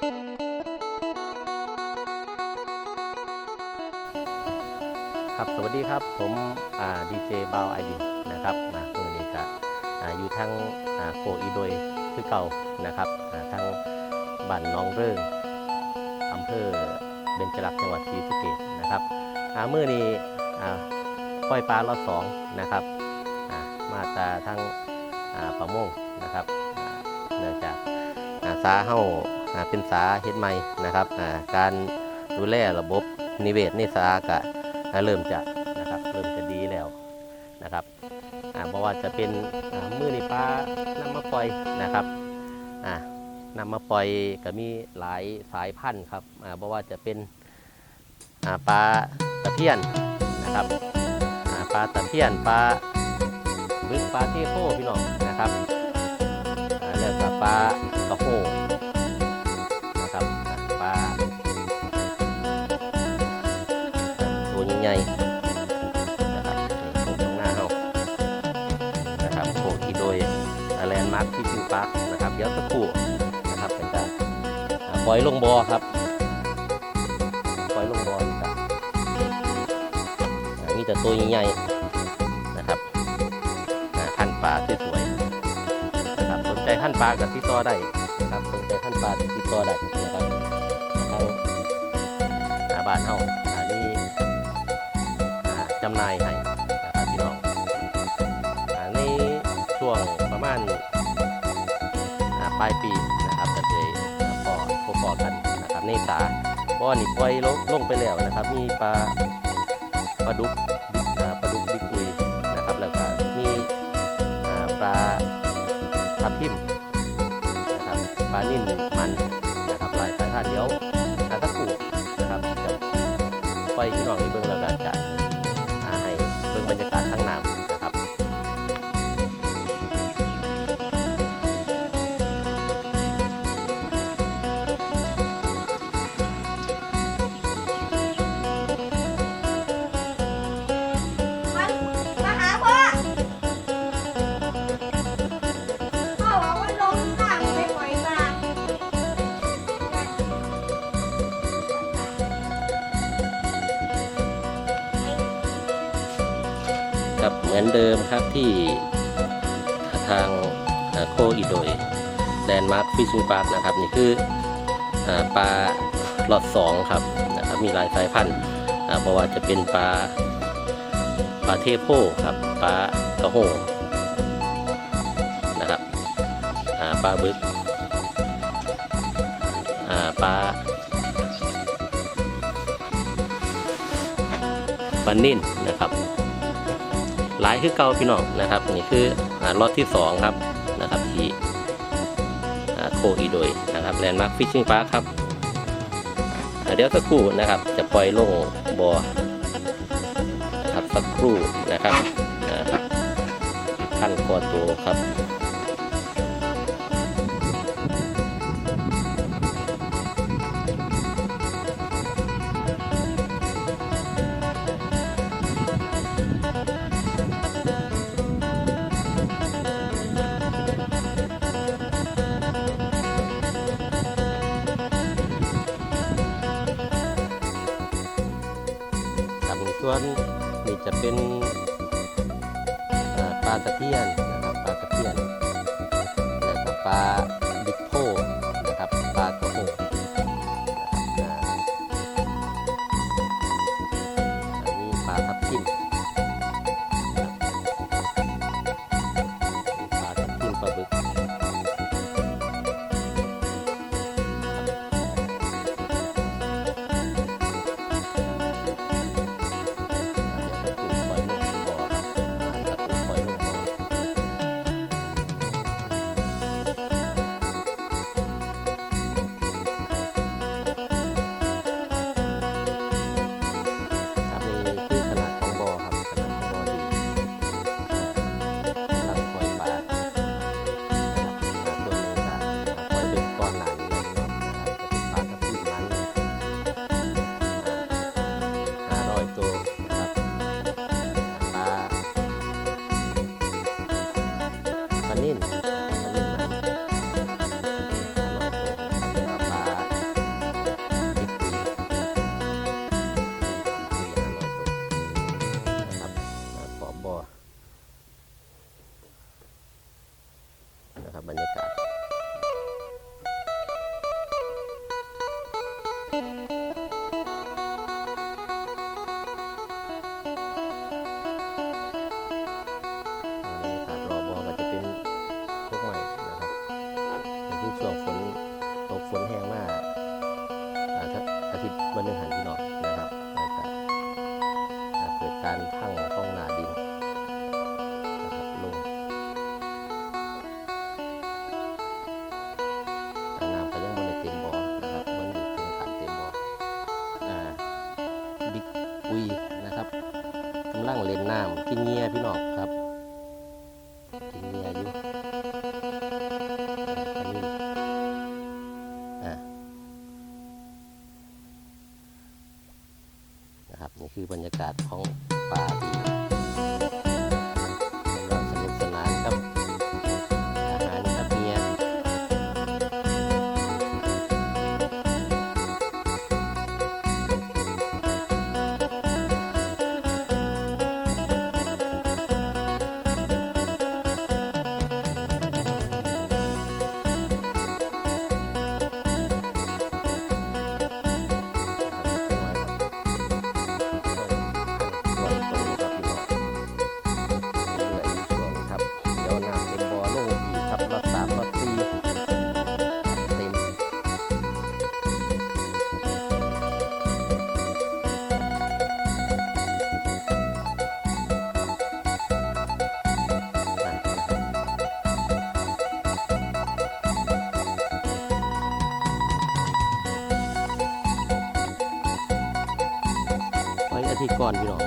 ครับสวัสดีครับผมดีเจบาวไอดีนะครับนะมือนี้ก็อ่าอยู่ทั้งโคอีโดยคือเก่านะครับทั้งบ้านน้องเริงอำเภอเบญจรักษณ์จังหวัดศรีสะเกษนะครับอ่ามือนี้อ่าปล่อยปลารอบสองนะครับอ่ามาตาทั้งอ่าประมงนะครับ สาเฮาอ่าเป็นสาเฮ็ดใหม่นะครับการดูแลระบบนิเวศในสากะเริ่มจะนะครับเริ่มจะดีแล้วนะครับเพราะว่าจะเป็นมือนี่ปลานำมาปล่อยนะครับอ่านำมาปล่อยก็มีหลายสายพันธุ์ครับเพราะว่าจะเป็นปลาตะเพียนนะครับปลาตะเพียนปลาบึกปลาเทโพพี่น้องนะครับ ปลากระโหนะครับอ่าปลาตัวใหญ่ๆนะครับนี่ตรงหน้าเรานะครับโผล่ที่โดยแลนด์มาร์คที่ชิวปาร์คนะครับเดี๋ยวสักครู่นะครับเป็นจะอ่าปล่อยลงบอครับปล่อยลงบอนี่ครับอ่ามีแต่ตัวใหญ่ๆนะครับอ่าพันธุ์ปลาสวย ใจพันธุ์ปลากับที่ต่อได้นะครับสนใจพันปลาติดต่อได้นะครับทางอาบ้านเฮาอันนี้อ่าจำหน่ายให้นะครับพี่น้องอาในช่วงประมาณปลายปีนะครับจะได้พอพบพอกันนะครับในสาเพราะว่านี่ปล่อยลงลงไปแล้วนะครับ มีปลาปลาดุก นิ่นมันนะครับหลายสายพันธุ์เดี๋ยวอาสักกูนะครับจะไปยี่น้องในเบื้องแล้วก็จ เดิมครับที่ทางโคอีโดยแลนด์มาร์คฟิชชิงพาร์คนะครับ นี่คืออปลาหลอดสองครับนะครับ มีหลายสายพันธุ์เพราะว่าจะเป็นปลาปลาเทโพครับปลากระโหงนะครับปลาบึกปลาปลานิ่นนะครับ หลายคือเก่าพี่น้องนะครับนี่คืออ่ารอดที่สองครับนะครับที่โคอีโดยนะครับแลนด์มาร์คฟิชชิงพาร์คครับเดี๋ยวสักครู่นะครับจะปล่อยลงบ่อครับสักครู่นะครับท่าขั้นคอตัวครับ ส่วนนี่จะเป็นปลาตะเพียนนะครับปลาตะเพียนแล้วก็ปลา 만약에 ำลังเล่นน้ำที่เงียพี่น้องครับ ก่อนพี่น้อง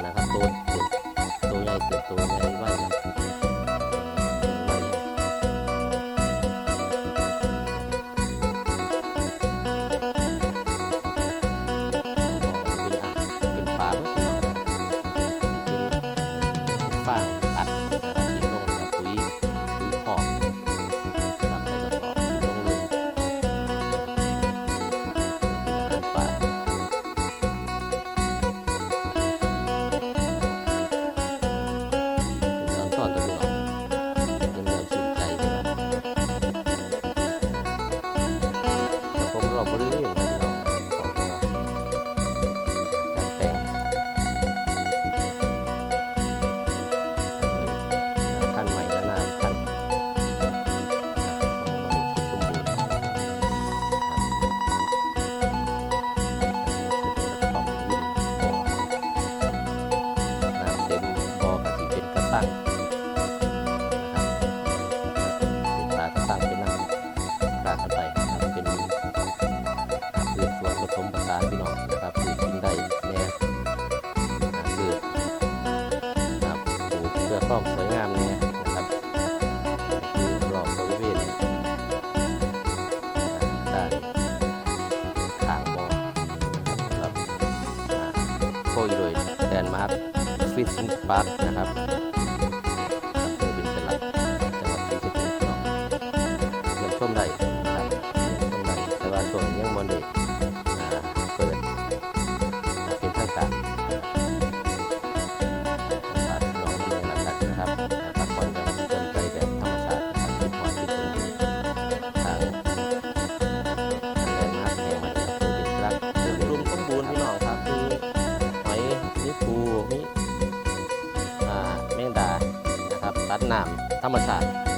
datang. 那么惨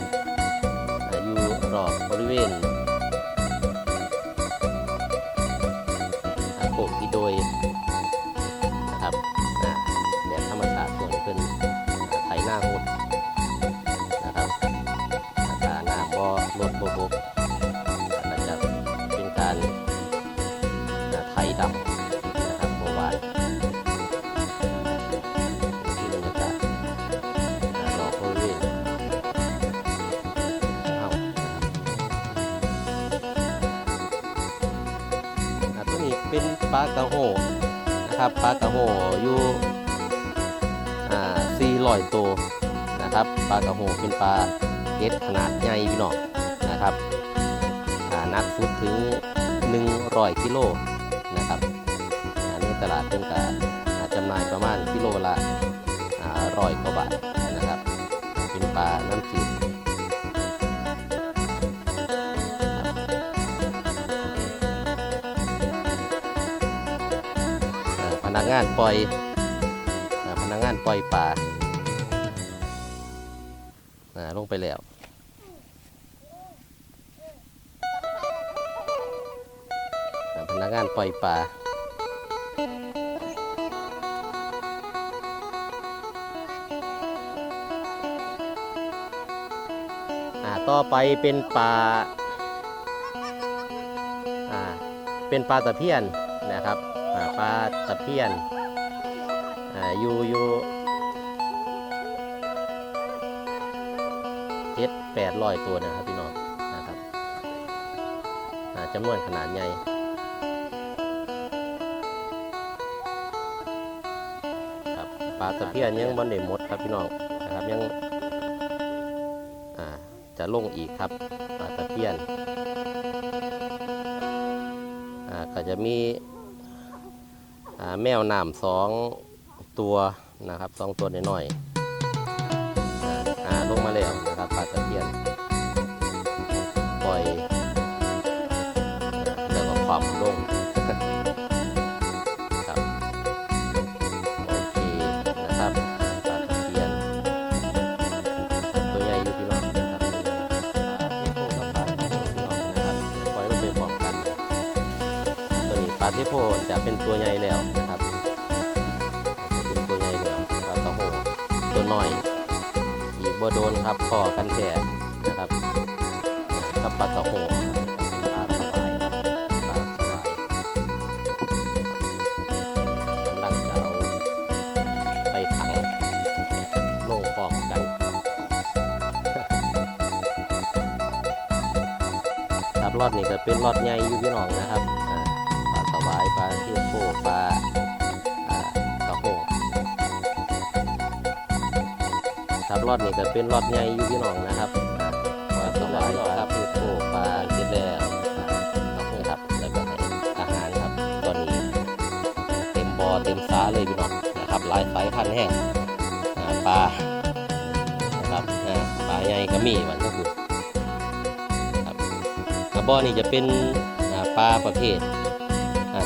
ปลากระโหนะครับปลากระโหอยู่อ่าสี่ร้อยตัวนะครับปลากระโหเป็นปลาเก็ดขนาดใหญ่พี่น้องนะครับนักสุดถึง100กิโลนะครับอันนี้ตลาดเป็มการจำหน่ายประมาณกิโลละร้อยกว่าบาทนะครับ เป็นปลาน้ำจืด นักงานปล่อยอพนักงานปล่อยปลาอ่าลงไปแล้วพนักงานปล่อยปลาอ่าต่อไปเป็นปลาอ่าเป็นปลาตะเพียนนะครับ ปลาตะเพียนอ่าอยู่อยู่เจ็ดแปดร้อยตัวนะครับพี่น้องนะครับอ่าจำนวนขนาดใหญ่ครับปลาตะเพียนยังมันได้หมดครับพี่น้องนะครับยังอ่าจะลงอีกครับปลาตะเพียนอ่าก็จะมี แมวน้ำสองตัวนะครับสองตัวน้อยๆลงมาแล้วาเทโพจะเป็นตัวใหญ่แล้วนะครับเป็นตัวใหญ่แล้วปลากระโหตัวน้อย อีกบ่โดนครับพอกันแท้นะครับกับปลากระโหเป็นปลาสบายครับปลาสบายกำลังจะเอาไปขังลงฟองกันตับรอดนี้ก็เป็นรอดใหญ่อยู่พี่น้องนะครับ รอดนี้ก็เป็นรอดใหญ่อยู่พี่น้องนะครับอ่าปลาสวายปลาเทียโฟปลาเกล็ดแดงอ่ากระครับแล้วก็ให้อาหารครับตอนนี้เต็มบ่อเต็มสาเลยพี่น้องนะครับหลายสายพันธุ์แห้งอ่าปลานะครับอ่าปลาใหญ่ก็มีมันก็คือกระบอกนี่จะเป็นปลาประเภท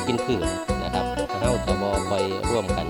กินพืชนะครับเข้าจะบอปล่อยร่วมกัน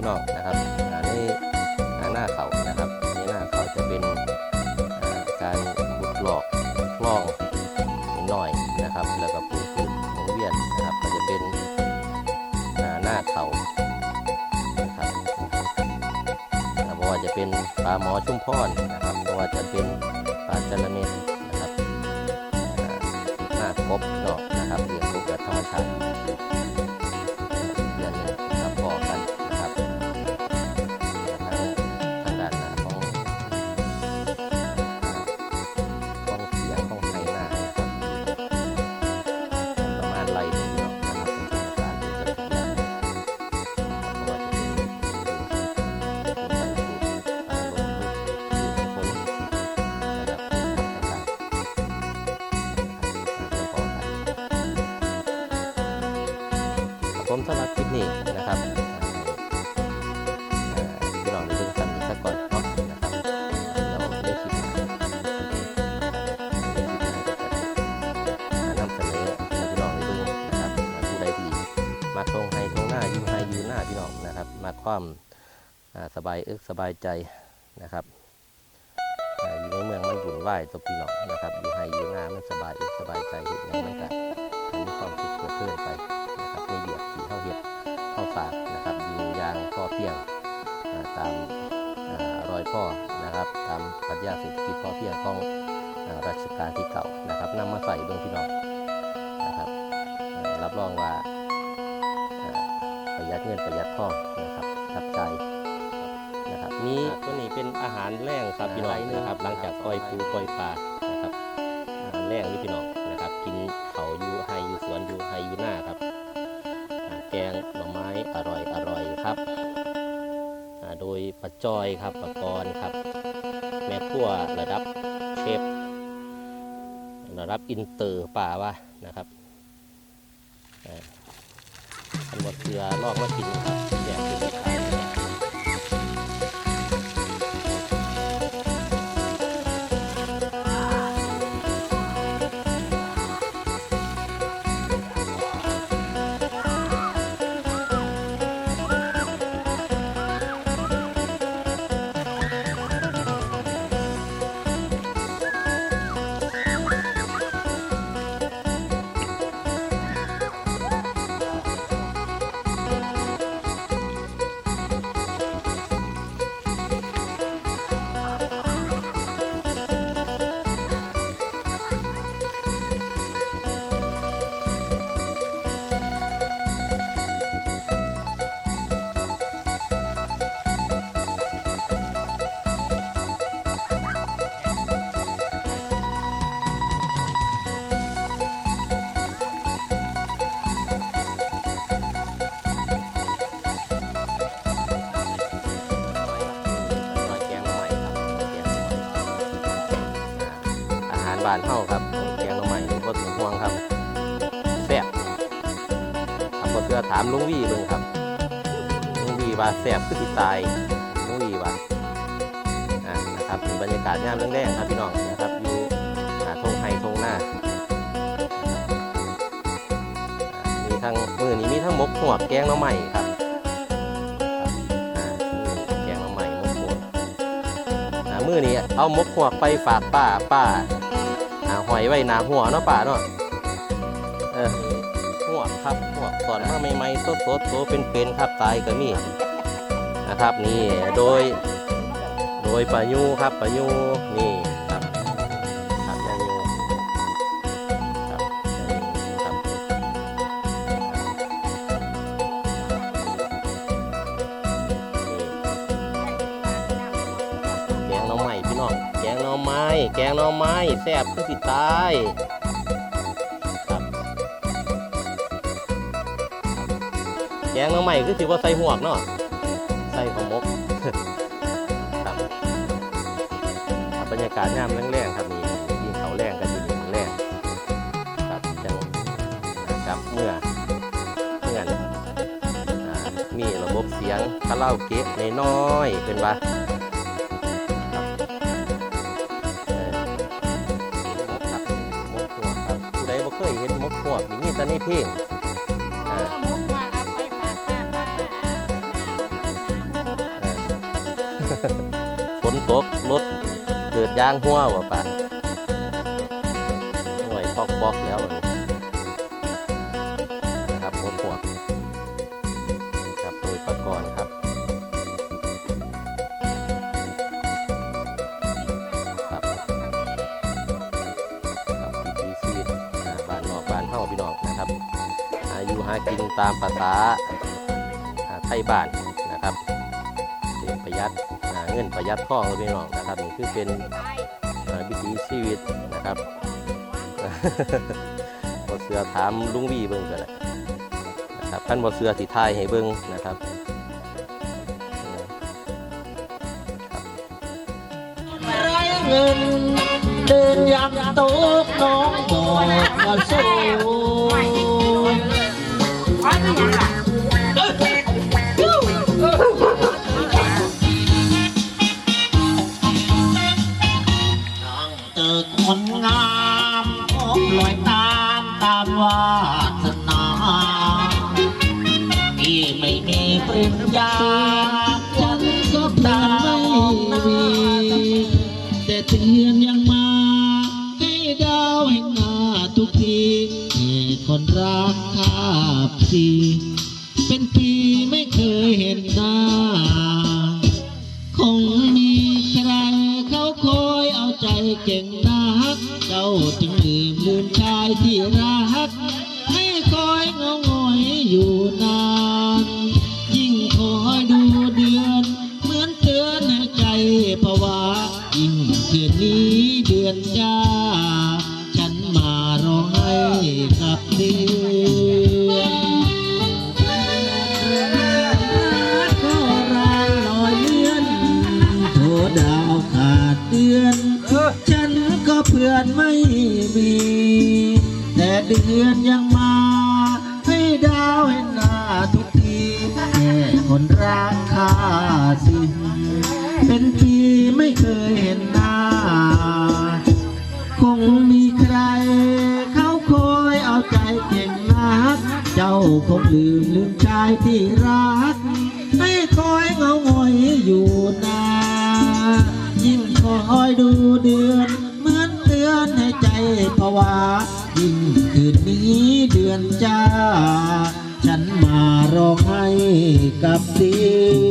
พี่น้องนะครับอ่าในอ่าหน้าเขานะครับในหน้าเขาจะเป็นการขุดหลอกคลองนิดหน่อยนะครับ แล้วก็ปลูกพืชหมุนเวียนนะครับ ก็จะเป็นหน้าเขานะครับอ่าเพราะว่าจะเป็นปลาหมอชุ่มพรนะครับเพราะว่าจะเป็นปลาจระเม็ดนะครับอ่าหน้ากบเนาะนะครับเลี้ยงกบแบบธรรมชาติ ความสบายเอิกสบายใจนะครับอยู่ในเมืองมันบุญไหวตัวพี่น้องนะครับอยู่ให้อยู่หน้ามันสบายเอิกสบายใจเห็นอย่างมันก็มีความสุขเกิดขึ้นไปนะครับในเบียดที่เข้าเห็ดเข้าฝากนะครับอยู่ยางพอเพียงตามรอยพ่อนะครับ ตามปรัชญาเศรษฐกิจพอเพียงของอ่ารัชกาลที่เก่านะครับนำมาใส่เบื้องพี่น้องนะครับ รับรองว่าอ่าประหยัดเงินประหยัดทองนะครับ ทับใจนะครับมีตัวนี้เป็นอาหารแรงครับพี่น้องนะครับ หลังจากปล่อยปูปล่อยปลานะครับอาหารแรงนี่พี่น้องนะครับ กินเขาอยู่ไฮอยู่สวนอยู่ไฮอยู่หน้าครับอ่าแกงหน่อไม้อร่อยอร่อยครับอ่าโดยปะจอยครับปะกรณ์ครับ แม่ครัวระดับเชฟระดับอินเตอร์ป่าว่านะครับอ่าอันหมดเกลือลอกมากินครับ บ้านเฮาครับแกงหน่อไม้นี่บ่ต้องห่วงครับแซ่บครับบ่เชื่อถามลุงวี่เบิ่งครับลุงวี่ว่าแซ่บคือสิตายลุงวี่ว่าอ่านะครับเป็นบรรยากาศยามแรงๆครับพี่น้องนะครับอยู่อ่าทงไฮทงหน้ามีทั้งมือนี้มีทั้งมกหัวกแกงหน่อไม้ครับอ่านี่แกงมาใหม่มกหวกอ่ามือนี้เอามกหัวไปฝากป้าป้า อยไว้หนาหัวเนาะป่าเนาะเออหัวครับหัวกตอนมาใหม่ๆสดๆโตเป็นๆครับตายก็มีนะครับนี่โดย โดยปลายูครับปลายูนี่ อไม้แซ่บคือสิตายครับแกงหน่อไม้คือสิว่าใส่หวกเนาะใส่ขมกครับบรรยากาศยามแรงๆครับนี่ยิงเขาแรงกันอยู่แรงครับจังครับเมื่อเมื่อนอ่ามีระบบเสียงคาราโอเกะน้อยๆเป็นว่า หัวนี่มีแต่ในเพลงอ่าเออฝนตกรถเกิดยางหัวว่ะป่ะห่วยปอกปอกๆแล้ว ตามภาษาไทยบ้านนะครับเรียนประหยัดเงินประหยัดทองพี่น้องนะครับนี่คือเป็นวิถีชีวิตนะครับบ่เสือถามลุงวีเบิ่งก็ได้นะครับท่านบ่เสือสิทายให้เบิ่งนะครับเงินเดินยักโต๊ะน้อง คนงามพบอยตาตาวาสนาที่ไม่มีปริญญา 你。 อนไม่มี แต่เดือนยังมาให้ดาวเห็นหน้าทุกทีแค่คนรักข้าสิเป็นปีไม่เคยเห็นหน้า คงมีใคร เขาคอยเอาใจเก่งนัก เจ้าคงลืมลืมชายที่รัก ให้คอยเงาหงอยอยู่นายิ่งคอยดูเดือน ภาวะยิ่งคืนนี้เดือนจ้า ฉันมาร้องให้กับดี